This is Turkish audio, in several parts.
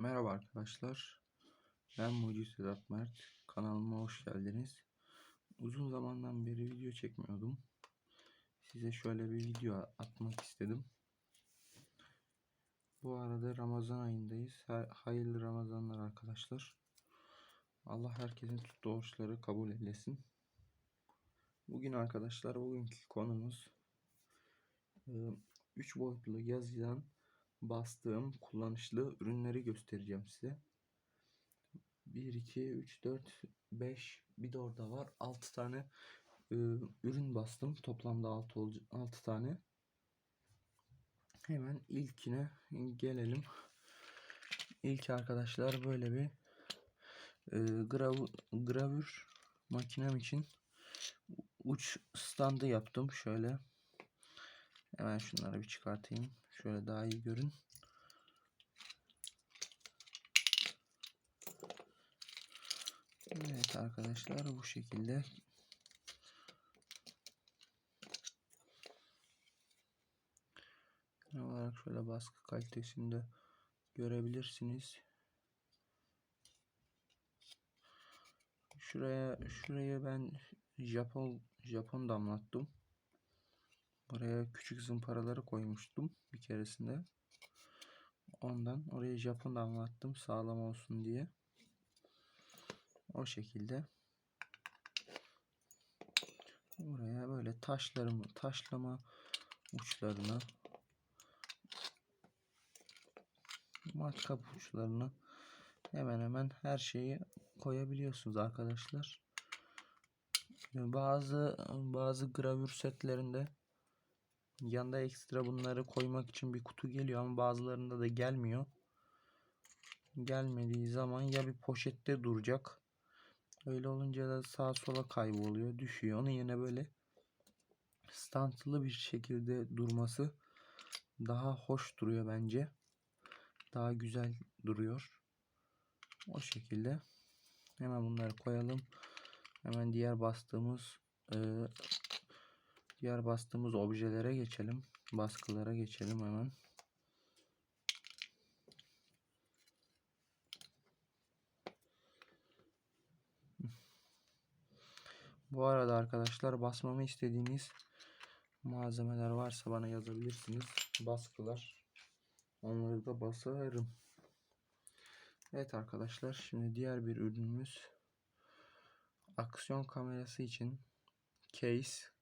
Merhaba arkadaşlar. Ben Mucit Sedat Mert. Kanalıma hoş geldiniz. Uzun zamandan beri video çekmiyordum. Size şöyle bir video atmak istedim. Bu arada Ramazan ayındayız. Ha- Hayırlı Ramazanlar arkadaşlar. Allah herkesin tuttuğu oruçları kabul eylesin. Bugün arkadaşlar bugünkü konumuz 3 boyutlu yazıdan bastığım kullanışlı ürünleri göstereceğim size. 1, 2, 3, 4, 5 bir de orada var. 6 tane e, ürün bastım. Toplamda 6, 6 tane. Hemen ilkine gelelim. İlk arkadaşlar böyle bir e, grav gravür makinem için uç standı yaptım. Şöyle hemen şunları bir çıkartayım. Şöyle daha iyi görün. Evet arkadaşlar bu şekilde. Genel olarak şöyle baskı kalitesinde görebilirsiniz. Şuraya şuraya ben Japon Japon damlattım. Buraya küçük zımparaları koymuştum bir keresinde. Ondan oraya Japon damlattım sağlam olsun diye. O şekilde. Buraya böyle taşlarımı taşlama uçlarını matkap uçlarını hemen hemen her şeyi koyabiliyorsunuz arkadaşlar. Bazı bazı gravür setlerinde Yanında ekstra bunları koymak için bir kutu geliyor ama bazılarında da gelmiyor. Gelmediği zaman ya bir poşette duracak. Öyle olunca da sağa sola kayboluyor, düşüyor. Onun yerine böyle stantlı bir şekilde durması daha hoş duruyor bence. Daha güzel duruyor. O şekilde. Hemen bunları koyalım. Hemen diğer bastığımız e, Diğer bastığımız objelere geçelim. Baskılara geçelim hemen. Bu arada arkadaşlar basmamı istediğiniz malzemeler varsa bana yazabilirsiniz. Baskılar. Onları da basarım. Evet arkadaşlar şimdi diğer bir ürünümüz aksiyon kamerası için case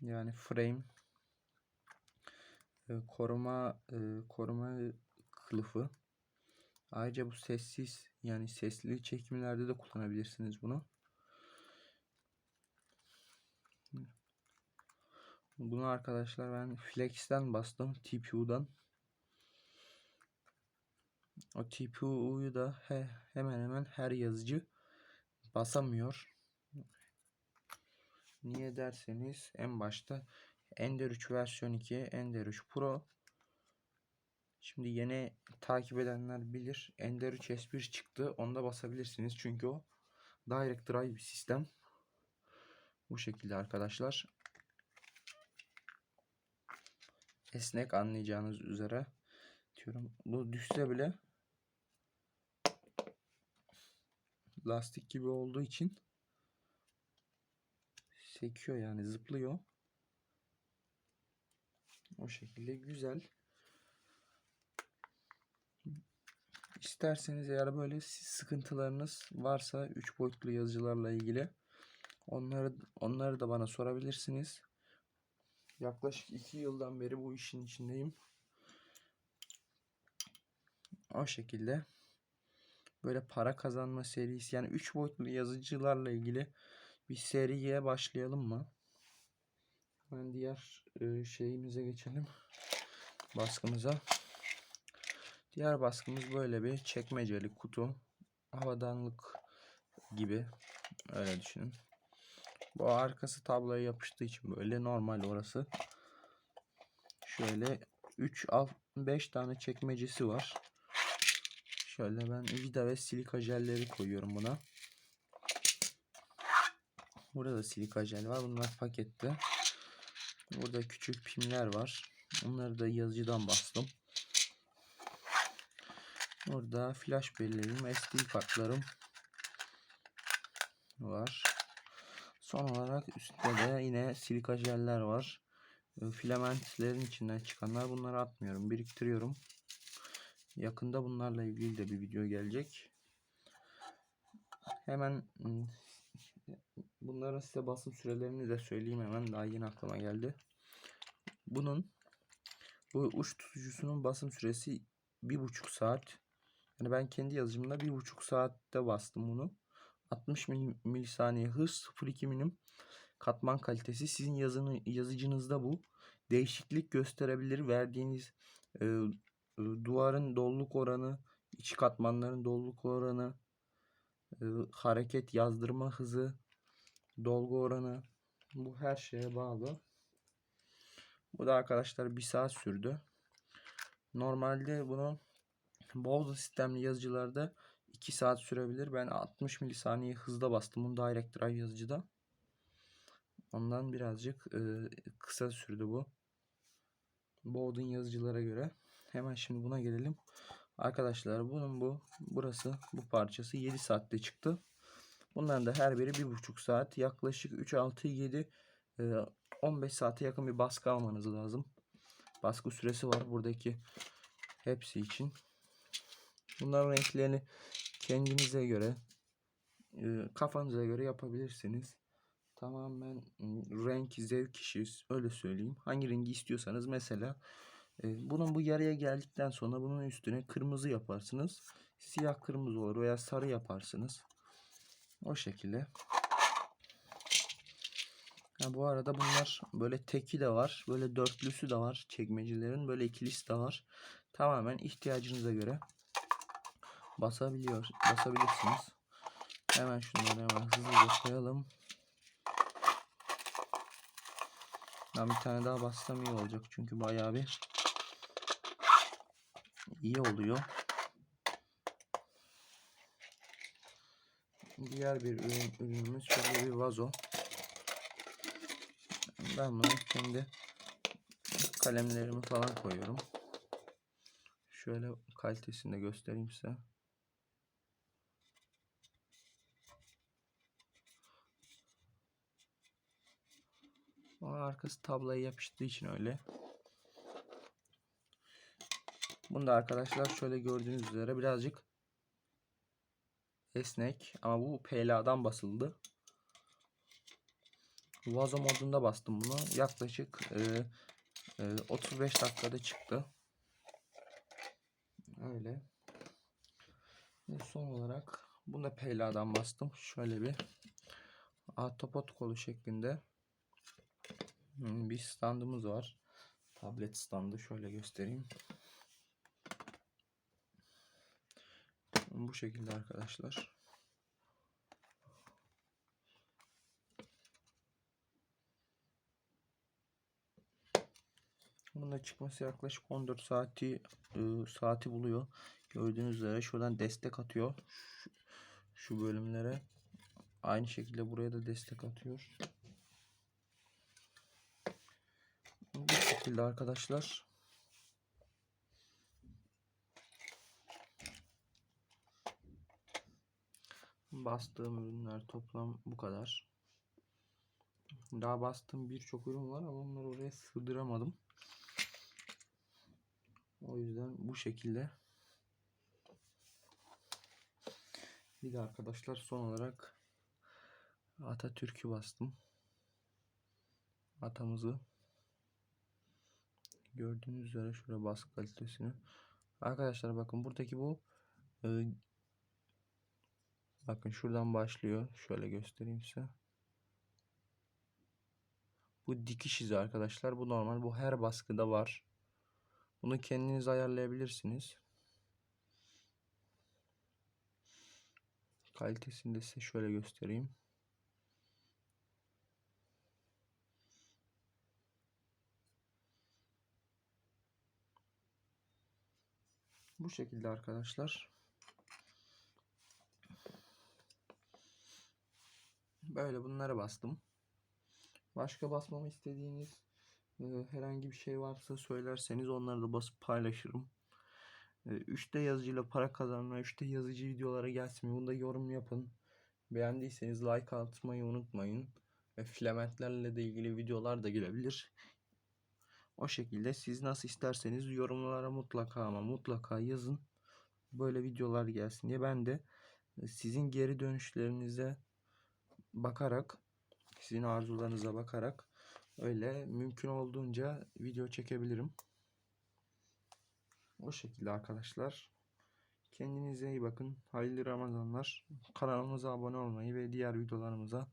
yani frame e, koruma e, koruma kılıfı. Ayrıca bu sessiz yani sesli çekimlerde de kullanabilirsiniz bunu. Bunu arkadaşlar ben Flex'ten bastım. TPU'dan. O TPU'yu da he, hemen hemen her yazıcı basamıyor. Niye derseniz en başta Ender 3 versiyon 2, Ender 3 Pro. Şimdi yeni takip edenler bilir. Ender 3 S1 çıktı. Onda basabilirsiniz. Çünkü o Direct Drive bir sistem. Bu şekilde arkadaşlar. Esnek anlayacağınız üzere diyorum. Bu düşse bile lastik gibi olduğu için sekiyor yani zıplıyor. O şekilde güzel. İsterseniz eğer böyle sıkıntılarınız varsa 3 boyutlu yazıcılarla ilgili onları onları da bana sorabilirsiniz. Yaklaşık 2 yıldan beri bu işin içindeyim. O şekilde böyle para kazanma serisi yani 3 boyutlu yazıcılarla ilgili bir seriye başlayalım mı? Ben diğer e, şeyimize geçelim. Baskımıza. Diğer baskımız böyle bir çekmeceli kutu. Havadanlık gibi. Öyle düşünün. Bu arkası tabloya yapıştığı için böyle normal orası. Şöyle 3 alt 5 tane çekmecesi var. Şöyle ben vida ve silika jelleri koyuyorum buna. Burada da silika jel var. Bunlar pakette. Burada küçük pimler var. Onları da yazıcıdan bastım. Burada flash belleğim, SD kartlarım var. Son olarak üstte de yine silika jeller var. E, Filamentlerin içinden çıkanlar bunları atmıyorum. Biriktiriyorum. Yakında bunlarla ilgili de bir video gelecek. Hemen ım, bunların size basım sürelerini de söyleyeyim hemen. Daha yeni aklıma geldi. Bunun bu uç tutucusunun basım süresi bir buçuk saat. Yani ben kendi yazıcımda bir buçuk saatte bastım bunu. 60 mil- milisaniye hız 0.2 milim katman kalitesi sizin yazını, yazıcınızda bu değişiklik gösterebilir verdiğiniz e, e, duvarın doluluk oranı iç katmanların doluluk oranı hareket yazdırma hızı dolgu oranı bu her şeye bağlı bu da arkadaşlar bir saat sürdü normalde bunu Bowser sistemli yazıcılarda 2 saat sürebilir. Ben 60 milisaniye hızda bastım bunu Direct Drive yazıcıda. Ondan birazcık e, kısa sürdü bu. Bowden yazıcılara göre. Hemen şimdi buna gelelim. Arkadaşlar bunun bu burası bu parçası 7 saatte çıktı. Bunların da her biri 1,5 saat. Yaklaşık 3 6 7 e, 15 saate yakın bir baskı almanız lazım. Baskı süresi var buradaki hepsi için. Bunların renklerini kendinize göre e, kafanıza göre yapabilirsiniz. Tamamen renk zevk işi öyle söyleyeyim. Hangi rengi istiyorsanız mesela bunun bu yarıya geldikten sonra bunun üstüne kırmızı yaparsınız. Siyah kırmızı olur veya sarı yaparsınız. O şekilde. Ha, bu arada bunlar böyle teki de var. Böyle dörtlüsü de var çekmecelerin. Böyle ikilisi de var. Tamamen ihtiyacınıza göre basabiliyor, basabilirsiniz. Hemen şunları hemen hızlıca koyalım. Ben bir tane daha bassam olacak çünkü bayağı bir iyi oluyor. Diğer bir ürün, ürünümüz şöyle bir vazo. Ben bunu kendi kalemlerimi falan koyuyorum. Şöyle kalitesini de göstereyim size. Ama arkası tabloya yapıştığı için öyle. Bunda arkadaşlar şöyle gördüğünüz üzere birazcık esnek ama bu PLA'dan basıldı. Vazo modunda bastım bunu. Yaklaşık e, e, 35 dakikada çıktı. Öyle. Ve son olarak bunu da PLA'dan bastım. Şöyle bir ahtapot kolu şeklinde Hmm, bir standımız var. Tablet standı şöyle göstereyim. Bu şekilde arkadaşlar. Bunun da çıkması yaklaşık 14 saati ıı, saati buluyor. Gördüğünüz üzere şuradan destek atıyor. Şu, şu bölümlere. Aynı şekilde buraya da destek atıyor. Bu şekilde arkadaşlar. Bastığım ürünler toplam bu kadar. Daha bastığım birçok ürün var ama onları oraya sığdıramadım. O yüzden bu şekilde. Bir de arkadaşlar son olarak Atatürk'ü bastım. Atamızı gördüğünüz üzere şöyle baskı kalitesini. Arkadaşlar bakın buradaki bu e, bakın şuradan başlıyor. Şöyle göstereyim size. Bu dikiş izi arkadaşlar. Bu normal. Bu her baskıda var. Bunu kendiniz ayarlayabilirsiniz. Kalitesini de size şöyle göstereyim. Bu şekilde arkadaşlar. Böyle bunları bastım. Başka basmamı istediğiniz e, herhangi bir şey varsa söylerseniz onları da basıp paylaşırım. 3D yazıcıyla para kazanma, 3D yazıcı videolara gelsin. Bunu da yorum yapın. Beğendiyseniz like atmayı unutmayın. Ve filamentlerle de ilgili videolar da gelebilir. O şekilde siz nasıl isterseniz yorumlara mutlaka ama mutlaka yazın. Böyle videolar gelsin diye ben de sizin geri dönüşlerinize bakarak sizin arzularınıza bakarak öyle mümkün olduğunca video çekebilirim. O şekilde arkadaşlar. Kendinize iyi bakın. Hayırlı Ramazanlar. Kanalımıza abone olmayı ve diğer videolarımıza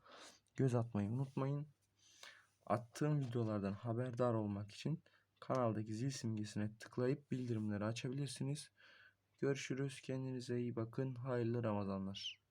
göz atmayı unutmayın. Attığım videolardan haberdar olmak için kanaldaki zil simgesine tıklayıp bildirimleri açabilirsiniz. Görüşürüz. Kendinize iyi bakın. Hayırlı Ramazanlar.